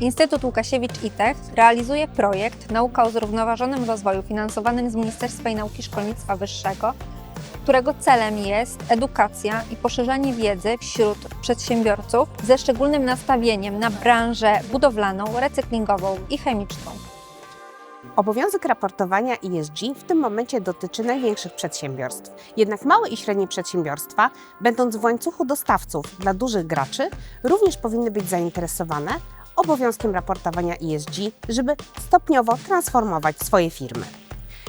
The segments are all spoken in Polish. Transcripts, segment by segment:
Instytut Łukasiewicz ITECH realizuje projekt Nauka o zrównoważonym rozwoju finansowany z Ministerstwa Nauki Szkolnictwa Wyższego, którego celem jest edukacja i poszerzanie wiedzy wśród przedsiębiorców ze szczególnym nastawieniem na branżę budowlaną, recyklingową i chemiczną. Obowiązek raportowania ESG w tym momencie dotyczy największych przedsiębiorstw. Jednak małe i średnie przedsiębiorstwa, będąc w łańcuchu dostawców dla dużych graczy, również powinny być zainteresowane obowiązkiem raportowania ESG, żeby stopniowo transformować swoje firmy.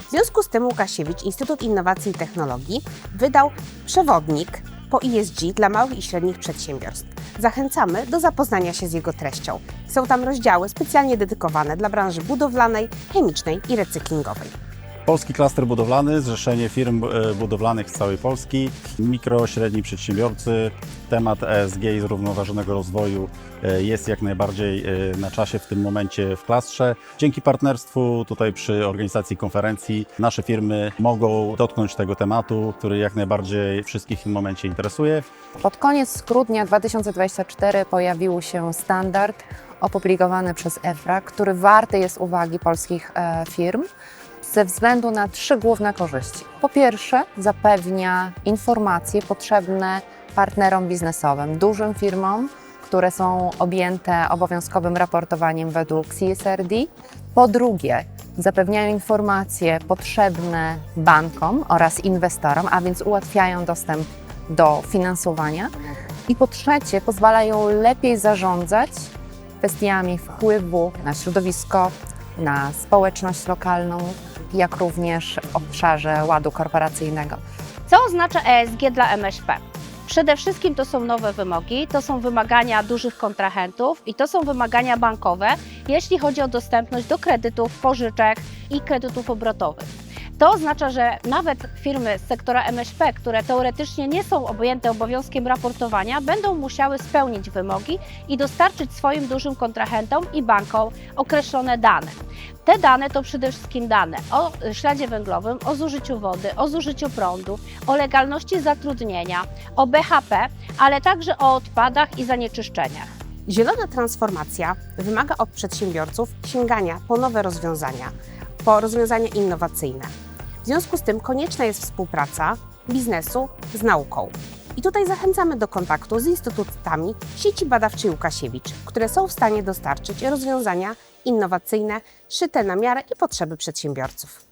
W związku z tym Łukasiewicz, Instytut Innowacji i Technologii, wydał przewodnik po ESG dla małych i średnich przedsiębiorstw. Zachęcamy do zapoznania się z jego treścią. Są tam rozdziały specjalnie dedykowane dla branży budowlanej, chemicznej i recyklingowej. Polski klaster budowlany, zrzeszenie firm e, budowlanych z całej Polski, mikro, średni przedsiębiorcy. Temat ESG i zrównoważonego rozwoju e, jest jak najbardziej e, na czasie w tym momencie w klastrze. Dzięki partnerstwu tutaj przy organizacji konferencji nasze firmy mogą dotknąć tego tematu, który jak najbardziej wszystkich w tym momencie interesuje. Pod koniec grudnia 2024 pojawił się standard opublikowany przez EFRA, który warty jest uwagi polskich firm ze względu na trzy główne korzyści. Po pierwsze, zapewnia informacje potrzebne partnerom biznesowym, dużym firmom, które są objęte obowiązkowym raportowaniem według CSRD. Po drugie, zapewniają informacje potrzebne bankom oraz inwestorom, a więc ułatwiają dostęp do finansowania. I po trzecie, pozwalają lepiej zarządzać kwestiami wpływu na środowisko, na społeczność lokalną, jak również w obszarze ładu korporacyjnego. Co oznacza ESG dla MŚP? Przede wszystkim to są nowe wymogi, to są wymagania dużych kontrahentów i to są wymagania bankowe, jeśli chodzi o dostępność do kredytów, pożyczek i kredytów obrotowych. To oznacza, że nawet firmy z sektora MŚP, które teoretycznie nie są objęte obowiązkiem raportowania, będą musiały spełnić wymogi i dostarczyć swoim dużym kontrahentom i bankom określone dane. Te dane to przede wszystkim dane o śladzie węglowym, o zużyciu wody, o zużyciu prądu, o legalności zatrudnienia, o BHP, ale także o odpadach i zanieczyszczeniach. Zielona transformacja wymaga od przedsiębiorców sięgania po nowe rozwiązania, po rozwiązania innowacyjne. W związku z tym konieczna jest współpraca biznesu z nauką. I tutaj zachęcamy do kontaktu z instytutami sieci badawczej Łukasiewicz, które są w stanie dostarczyć rozwiązania innowacyjne, szyte na miarę i potrzeby przedsiębiorców.